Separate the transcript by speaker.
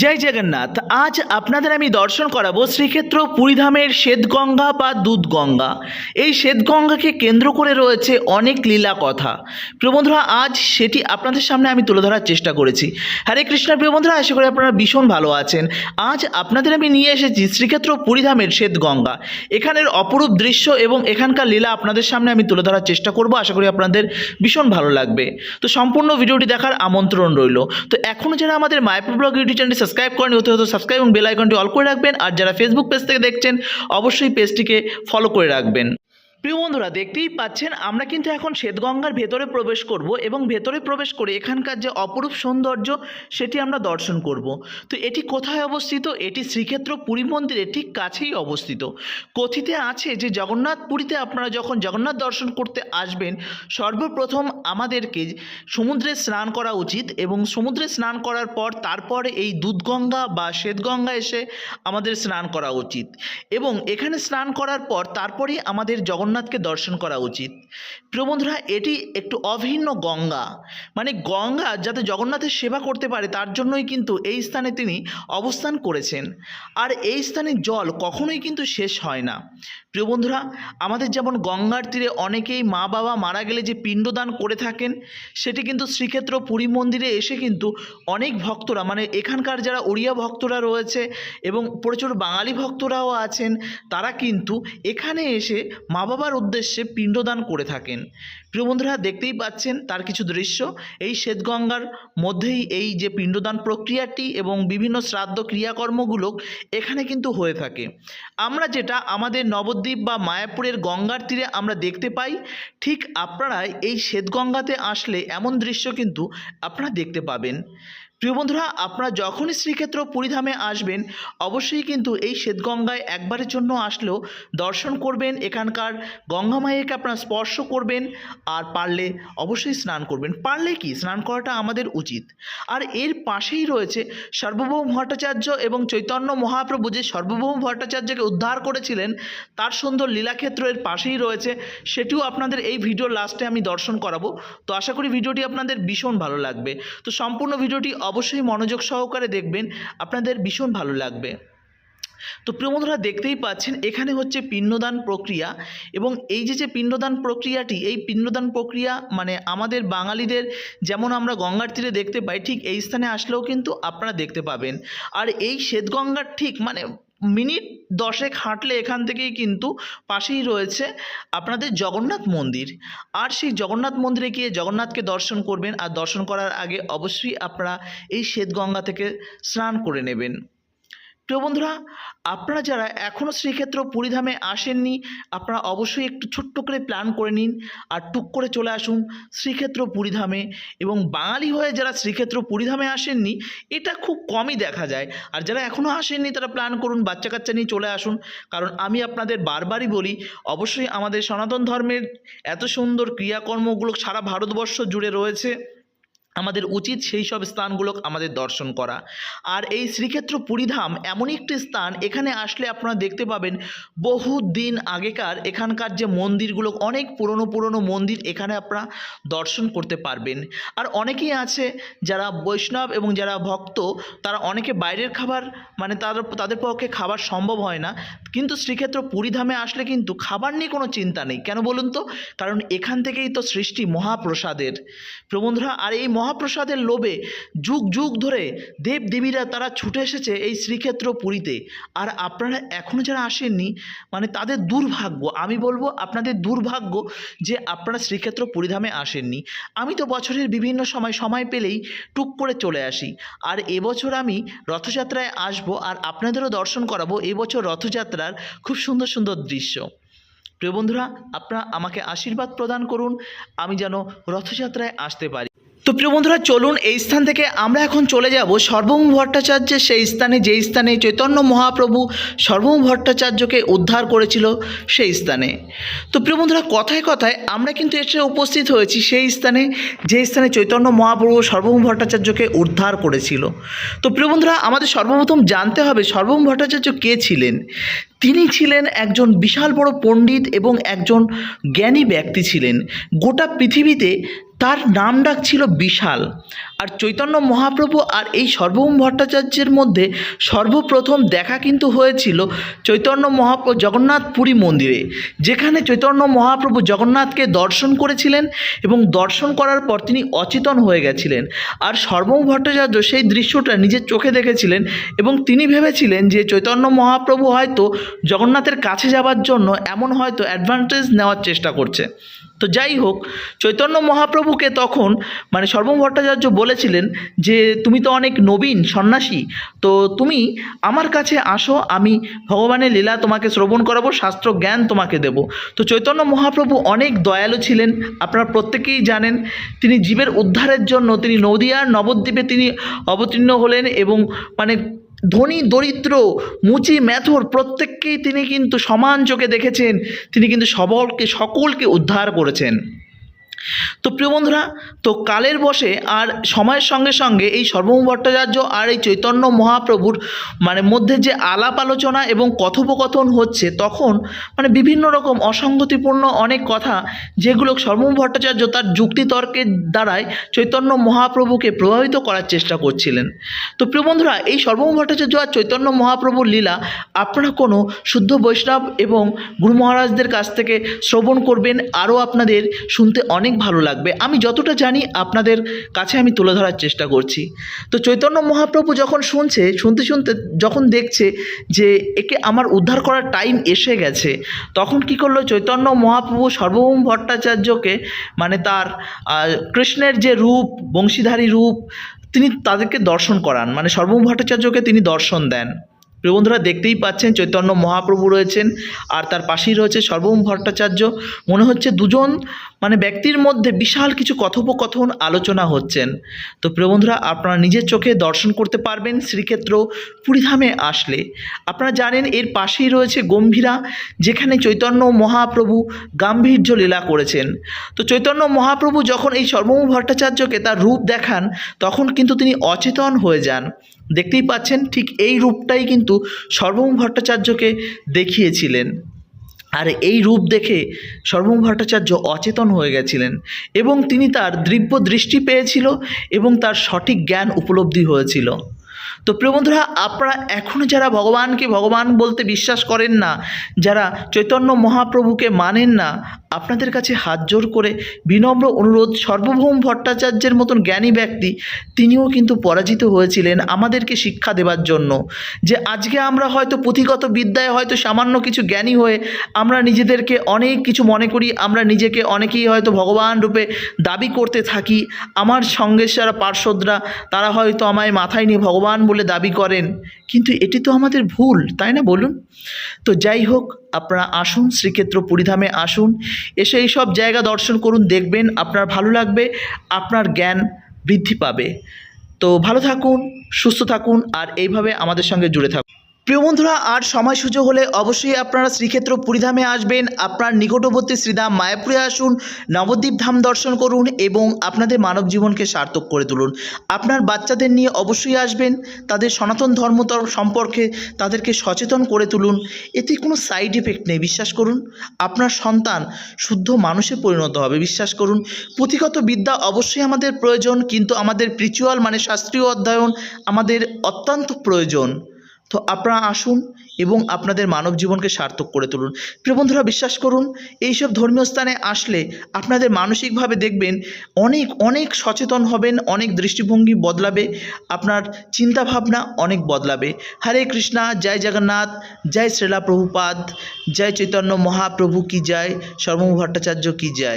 Speaker 1: জয় জগন্নাথ, আজ আপনাদের আমি দর্শন করাবো শ্রীক্ষেত্র পুরীধামের শ্বেতগঙ্গা বা দুধগঙ্গা। এই শ্বেতগঙ্গাকে কেন্দ্র করে রয়েছে অনেক লীলা কথা। প্রিয় বন্ধুরা, আজ সেটি আপনাদের সামনে আমি তুলে ধরার চেষ্টা করেছি। হরে কৃষ্ণ, প্রিয় বন্ধুরা, আশা করি আপনারা ভীষণ ভালো আছেন। আজ আপনাদের আমি নিয়ে এসেছি শ্রীক্ষেত্র পুরীধামের শ্বেতগঙ্গা। এখানের অপরূপ দৃশ্য এবং এখানকার লীলা আপনাদের সামনে আমি তুলে ধরার চেষ্টা করব। আশা করি আপনাদের ভীষণ ভালো লাগবে। তো সম্পূর্ণ ভিডিওটি দেখার আমন্ত্রণ রইল। তো এখনও যারা আমাদের মায়াপুর ব্লগ ইউটিউব চ্যানেলটি সাবস্ক্রাইব করেন হতে হতো সাবস্ক্রাইব এবং বেল আইকনটি অল করে রাখবেন। আর যারা ফেসবুক পেজ থেকে দেখছেন, অবশ্যই পেজটিকে ফলো করে রাখবেন। প্রিয় বন্ধুরা, দেখতেই পাচ্ছেন, আমরা কিন্তু এখন শ্বেতগঙ্গার ভেতরে প্রবেশ করব এবং ভেতরে প্রবেশ করে এখানকার যে অপরূপ সৌন্দর্য, সেটি আমরা দর্শন করব। তো এটি কোথায় অবস্থিত? এটি শ্রীক্ষেত্র পুরী মন্দিরের ঠিক কাছেই অবস্থিত। কথিতে আছে যে জগন্নাথ পুরীতে আপনারা যখন জগন্নাথ দর্শন করতে আসবেন, সর্বপ্রথম আমাদেরকে সমুদ্রে স্নান করা উচিত এবং সমুদ্রে স্নান করার পর তারপরে এই দুধগঙ্গা বা শ্বেতগঙ্গা এসে আমাদের স্নান করা উচিত। এবং এখানে স্নান করার পর তারপরেই আমাদের জগন্নাথকে দর্শন করা উচিত। প্রিয় বন্ধুরা, এটি একটু অভিন্ন গঙ্গা। মানে গঙ্গা যাতে জগন্নাথের সেবা করতে পারে, তার জন্যই কিন্তু এই স্থানে তিনি অবস্থান করেছেন। আর এই স্থানে জল কখনোই কিন্তু শেষ হয় না। প্রিয় বন্ধুরা, আমাদের যেমন গঙ্গার তীরে অনেকেই মা বাবা মারা গেলে যে পিণ্ডদান করে থাকেন, সেটি কিন্তু শ্রীক্ষেত্র পুরী মন্দিরে এসে কিন্তু অনেক ভক্তরা মানে এখানকার যারা ওড়িয়া ভক্তরা রয়েছে এবং প্রচুর বাঙালি ভক্তরাও আছেন, তারা কিন্তু এখানে এসে মা বাবার উদ্দেশ্যে পিণ্ডদান করে থাকেন। প্রিয় বন্ধুরা, দেখতেই পাচ্ছেন তার কিছু দৃশ্য। এই শ্বেতগঙ্গার মধ্যেই এই যে পিণ্ডদান প্রক্রিয়াটি এবং বিভিন্ন শ্রাদ্ধ ক্রিয়াকর্মগুলো এখানে কিন্তু হয়ে থাকে। আমরা যেটা আমাদের নবদ্বীপ বা মায়াপুরের গঙ্গার তীরে আমরা দেখতে পাই, ঠিক আপনারা এই শ্বেতগঙ্গাতে আসলে এমন দৃশ্য কিন্তু আপনারা দেখতে পাবেন। প্রিয় বন্ধুরা, আপনারা যখনই শ্রীক্ষেত্র পুরীধামে আসবেন, অবশ্যই কিন্তু এই শ্বেতগঙ্গায় একবারের জন্য আসলেও দর্শন করবেন, এখানকার গঙ্গা মায়েরকে আপনারা স্পর্শ করবেন আর পারলে অবশ্যই স্নান করবেন। পারলে কি? স্নান করাটা আমাদের উচিত। আর এর পাশেই রয়েছে সর্বভৌম ভট্টাচার্য এবং চৈতন্য মহাপ্রভু যে সর্বভৌম ভট্টাচার্যকে উদ্ধার করেছিলেন, তার সুন্দর লীলাক্ষেত্র এর পাশেই রয়েছে, সেটিও আপনাদের এই ভিডিওর লাস্টে আমি দর্শন করাবো। তো আশা করি ভিডিওটি আপনাদের ভীষণ ভালো লাগবে। তো সম্পূর্ণ ভিডিওটি অবশ্যই মনোযোগ সহকারে দেখবেন, আপনাদের ভীষণ ভালো লাগবে। তো প্রিয় বন্ধুরা, দেখতেই পাচ্ছেন, এখানে হচ্ছে পিণ্ডদান প্রক্রিয়া এবং এই যে যে পিণ্ডদান প্রক্রিয়াটি, এই পিণ্ডদান প্রক্রিয়া মানে আমাদের বাঙালিদের যেমন আমরা গঙ্গার তীরে দেখতে পাই, ঠিক এই স্থানে আসলেও কিন্তু আপনারা দেখতে পাবেন। আর এই শ্বেতগঙ্গার ঠিক মানে মিনিট দশেক হাঁটলে এখান থেকেই কিন্তু পাশেই রয়েছে আপনাদের জগন্নাথ মন্দির। আর সেই জগন্নাথ মন্দিরে গিয়ে জগন্নাথকে দর্শন করবেন আর দর্শন করার আগে অবশ্যই আপনারা এই শ্বেতগঙ্গা থেকে স্নান করে নেবেন। প্রিয় বন্ধুরা, আপনারা যারা এখনও শ্রীক্ষেত্র পুরীধামে আসেননি, আপনারা অবশ্যই একটু ছোট্ট করে প্ল্যান করে নিন আর টুক করে চলে আসুন শ্রীক্ষেত্র পুরীধামে এবং বাঙালি হয়ে যারা শ্রীক্ষেত্র পুরীধামে আসেননি, এটা খুব কমই দেখা যায়। আর যারা এখনও আসেননি, তারা প্ল্যান করুন বাচ্চা কাচ্চা নিয়ে চলে আসুন। কারণ আমি আপনাদের বারবারই বলি, অবশ্যই আমাদের সনাতন ধর্মের এত সুন্দর ক্রিয়াকর্মগুলো সারা ভারতবর্ষ জুড়ে রয়েছে। আমাদের উচিত সেই সব স্থানগুলো আমাদের দর্শন করা। আর এই শ্রীক্ষেত্র পুরীধাম এমনই একটি স্থান, এখানে আসলে আপনারা দেখতে পাবেন বহু দিন আগেকার এখানকার যে মন্দিরগুলো, অনেক পুরনো পুরনো মন্দির এখানে আপনারা দর্শন করতে পারবেন। আর অনেকেই আছে যারা বৈষ্ণব এবং যারা ভক্ত, তারা অনেকে বাইরের খাবার মানে তার, তাদের পক্ষে খাবার সম্ভব হয় না। কিন্তু শ্রীক্ষেত্র পুরীধামে আসলে কিন্তু খাবার নিয়ে কোনো চিন্তা নেই। কেন বলুন তো? কারণ এখান থেকেই তো সৃষ্টি মহাপ্রসাদের। প্রবন্ধুরা, আর এই মহাপ্রসাদের লোভে যুগ যুগ ধরে দেব দেবীরা তারা ছুটে এসেছে এই শ্রীক্ষেত্র পুরীতে। আর আপনারা এখনও যারা আসেননি মানে তাদের দুর্ভাগ্য, আমি বলব আপনাদের দুর্ভাগ্য যে আপনারা শ্রীক্ষেত্র পুরীধামে আসেননি। আমি তো বছরের বিভিন্ন সময় সময় পেলেই টুক করে চলে আসি। আর এবছর আমি রথযাত্রায় আসব আর আপনাদেরও দর্শন করাবো এবছর রথযাত্রার খুব সুন্দর সুন্দর দৃশ্য। প্রিয় বন্ধুরা, আপনারা আমাকে আশীর্বাদ প্রদান করুন, আমি যেন রথযাত্রায় আসতে পারি। তো প্রিয় বন্ধুরা, চলুন এই স্থান থেকে আমরা এখন চলে যাব সর্বভৌম ভট্টাচার্যের সেই স্থানে, যেই স্থানে চৈতন্য মহাপ্রভু সর্বভৌম ভট্টাচার্যকে উদ্ধার করেছিল সেই স্থানে। তো প্রিয় বন্ধুরা, কথায় কথায় আমরা কিন্তু এসে উপস্থিত হয়েছি সেই স্থানে যে স্থানে চৈতন্য মহাপ্রভু সর্বভৌম ভট্টাচার্যকে উদ্ধার করেছিল। তো প্রিয় বন্ধুরা, আমাদের সর্বপ্রথম জানতে হবে সর্বভৌম ভট্টাচার্য কে ছিলেন? তিনি ছিলেন একজন বিশাল বড় পণ্ডিত এবং একজন জ্ঞানী ব্যক্তি ছিলেন। গোটা পৃথিবীতে তার নাম ডাক ছিল বিশাল। আর চৈতন্য মহাপ্রভু আর এই সর্বভৌম ভট্টাচার্যের মধ্যে সর্বপ্রথম দেখা কিন্তু হয়েছিল চৈতন্য মহাপ্রভু জগন্নাথ পুরী মন্দিরে, যেখানে চৈতন্য মহাপ্রভু জগন্নাথকে দর্শন করেছিলেন এবং দর্শন করার পর তিনি অচেতন হয়ে গেছিলেন। আর সর্বভৌম ভট্টাচার্য সেই দৃশ্যটা নিজের চোখে দেখেছিলেন এবং তিনি ভেবেছিলেন যে চৈতন্য মহাপ্রভু হয়তো জগন্নাথের কাছে যাওয়ার জন্য এমন হয়তো অ্যাডভান্টেজ নেওয়ার চেষ্টা করছে। তো যাই হোক, চৈতন্য মহাপ্রভুকে তখন মানে সর্বম ভট্টাচার্য বলেছিলেন যে, তুমি তো অনেক নবীন, সন্ন্যাসী, তো তুমি আমার কাছে আসো, আমি ভগবানের লীলা তোমাকে শ্রবণ করাবো, শাস্ত্র জ্ঞান তোমাকে দেব। তো চৈতন্য মহাপ্রভু অনেক দয়ালু ছিলেন, আপনারা প্রত্যেকেই জানেন, তিনি জীবের উদ্ধারের জন্য, তিনি নদিয়ার নবদ্বীপে তিনি অবতীর্ণ হলেন এবং মানে ধনী, দরিদ্র, মুচি, ম্যাথর প্রত্যেককেই তিনি কিন্তু সমান চোখে দেখেছেন। তিনি কিন্তু সবলকে, সকলকে উদ্ধার করেছেন। তো প্রিয় বন্ধুরা, তো কালের বসে আর সময়ের সঙ্গে সঙ্গে এই সর্বভৌম ভট্টাচার্য আর এই চৈতন্য মহাপ্রভুর মানে মধ্যে যে আলাপ আলোচনা এবং কথোপকথন হচ্ছে, তখন মানে বিভিন্ন রকম অসঙ্গতিপূর্ণ অনেক কথা যেগুলো সর্বভৌম ভট্টাচার্য তার যুক্তিতর্কের দ্বারাই চৈতন্য মহাপ্রভুকে প্রভাবিত করার চেষ্টা করছিলেন। তো প্রিয় বন্ধুরা, এই সর্বভৌম ভট্টাচার্য আর চৈতন্য মহাপ্রভুর লীলা আপনারা কোনো শুদ্ধ বৈষ্ণব এবং গুরু মহারাজদের কাছ থেকে শ্রবণ করবেন, আরও আপনাদের শুনতে অনেক ভালো লাগবে। আমি যতটা জানি আপনাদের কাছে আমি তুলে ধরার চেষ্টা করছি। তো চৈতন্য মহাপ্রভু যখন শুনছে, শুনতে শুনতে যখন দেখছে যে একে আমার উদ্ধার করার টাইম এসে গেছে, তখন কি করল? চৈতন্য মহাপ্রভু সর্বভৌম ভট্টাচার্যকে মানে তার কৃষ্ণের যে রূপ, বংশীধারী রূপ, তিনি তাদেরকে দর্শন করান। মানে সর্বভৌম ভট্টাচার্যকে তিনি দর্শন দেন। প্রিয় বন্ধুরা, দেখতেই পাচ্ছেন চৈতন্য মহাপ্রভু রয়েছেন আর তার পাশেই রয়েছে সর্বভৌম ভট্টাচার্য। মনে হচ্ছে দুজন মানে ব্যক্তির মধ্যে বিশাল কিছু কথোপকথন, আলোচনা হচ্ছেন। তো প্রিয় বন্ধুরা, আপনারা নিজের চোখে দর্শন করতে পারবেন শ্রীক্ষেত্র পুরীধামে আসলে। আপনারা জানেন, এর পাশেই রয়েছে গম্ভীরা, যেখানে চৈতন্য মহাপ্রভু গাম্ভীর্য লীলা করেছেন। তো চৈতন্য মহাপ্রভু যখন এই সর্বভৌম ভট্টাচার্যকে তার রূপ দেখান, তখন কিন্তু তিনি অচেতন হয়ে যান। দেখতেই পাচ্ছেন ঠিক এই রূপটাই কিন্তু সর্বম ভট্টাচার্যকে দেখিয়েছিলেন। আর এই রূপ দেখে সর্বম ভট্টাচার্য অচেতন হয়ে গেছিলেন এবং তিনি তার দিব্য দৃষ্টি পেয়েছিল এবং তার সঠিক জ্ঞান উপলব্ধি হয়েছিল। তো প্রিয় বন্ধুরা, আপনারা এখনও যারা ভগবানকে ভগবান বলতে বিশ্বাস করেন না, যারা চৈতন্য মহাপ্রভুকে মানেন না, আপনাদের কাছে হাত জোর করে বিনম্র অনুরোধ, সর্বভৌম ভট্টাচার্যের মতন জ্ঞানী ব্যক্তি, তিনিও কিন্তু পরাজিত হয়েছিলেন আমাদেরকে শিক্ষা দেওয়ার জন্য। যে আজকে আমরা হয়তো পুঁথিগত বিদ্যায় হয়তো সামান্য কিছু জ্ঞানী হয়ে আমরা নিজেদেরকে অনেক কিছু মনে করি, আমরা নিজেকে অনেকেই হয়তো ভগবান রূপে দাবি করতে থাকি, আমার সঙ্গে যারা পার্শ্বদরা, তারা হয়তো আমায় মাথায় নিয়ে ভগবান বলে দাবি করেন, কিন্তু এটি তো আমাদের ভুল, তাই না বলুন? তো যাই হোক, আপনারা আসুন, শ্রীক্ষেত্র পুরীধামে আসুন, এসে এই সব জায়গা দর্শন করুন, দেখবেন আপনার ভালো লাগবে, আপনার জ্ঞান বৃদ্ধি পাবে। তো ভালো থাকুন, সুস্থ থাকুন, আর এইভাবে আমাদের সঙ্গে জুড়ে থাকুন। প্রিয় বন্ধুরা, আর সময় সুযোগ হলে অবশ্যই আপনারা শ্রীক্ষেত্র পুরীধামে আসবেন। আপনার নিকটবর্তী শ্রীধাম মায়াপুরে আসুন, নবদ্বীপ ধাম দর্শন করুন এবং আপনাদের মানব জীবনকে সার্থক করে তুলুন। আপনার বাচ্চাদের নিয়ে অবশ্যই আসবেন, তাদের সনাতন ধর্ম সম্পর্কে তাদেরকে সচেতন করে তুলুন। এতে কোনো সাইড এফেক্ট নেই, বিশ্বাস করুন। আপনার সন্তান শুদ্ধ মানুষে পরিণত হবে, বিশ্বাস করুন। পুঁথিগত বিদ্যা অবশ্যই আমাদের প্রয়োজন, কিন্তু আমাদের প্রিচুয়াল মানে শাস্ত্রীয় অধ্যয়ন আমাদের অত্যন্ত প্রয়োজন। তো আপনারা আসুন এবং আপনাদের মানব জীবনকে সার্থক করে তুলুন। প্রিয় বন্ধুরা, বিশ্বাস করুন, এইসব ধর্মীয় স্থানে আসলে আপনাদের মানসিকভাবে দেখবেন অনেক অনেক সচেতন হবেন, অনেক দৃষ্টিভঙ্গি বদলাবে, আপনার চিন্তাভাবনা অনেক বদলাবে। হরে কৃষ্ণা, জয় জগন্নাথ, জয় শ্রীলা প্রভুপাদ, জয় চৈতন্য মহাপ্রভু কি জয় সর্বভৌম ভট্টাচার্য কি জয়।